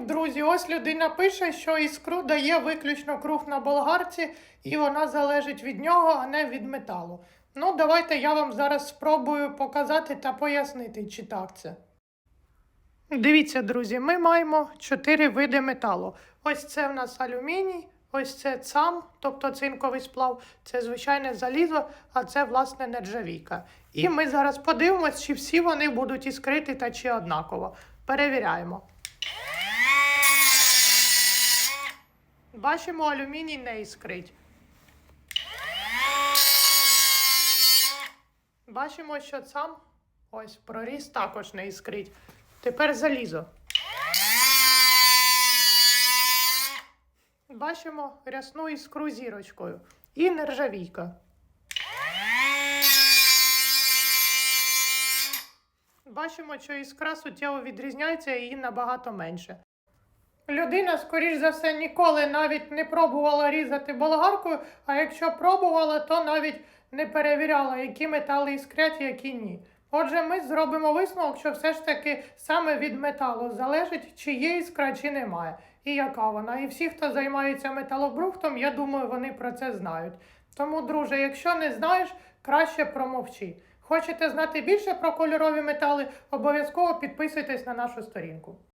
Друзі, ось людина пише, що іскру дає виключно круг на болгарці, і вона залежить від нього, а не від металу. Ну, давайте я вам зараз спробую показати та пояснити, чи так це. Дивіться, друзі, ми маємо чотири види металу. Ось це в нас алюміній, ось це цам, тобто цинковий сплав, це звичайне залізо, а це власне нержавійка. І ми зараз подивимось, чи всі вони будуть іскрити та чи однаково. Перевіряємо. Бачимо, алюміній не іскрить. Бачимо, що сам ось проріз також не іскрить. Тепер залізо. Бачимо рясну іскру зірочкою. І нержавійка. Бачимо, що іскра суттєво відрізняється і її набагато менше. Людина, скоріш за все, ніколи навіть не пробувала різати болгаркою, а якщо пробувала, то навіть не перевіряла, які метали іскрять, які ні. Отже, ми зробимо висновок, що все ж таки саме від металу залежить, чи є іскра, чи немає, і яка вона. І всі, хто займається металобрухтом, я думаю, вони про це знають. Тому, друже, якщо не знаєш, краще промовчи. Хочете знати більше про кольорові метали, обов'язково підписуйтесь на нашу сторінку.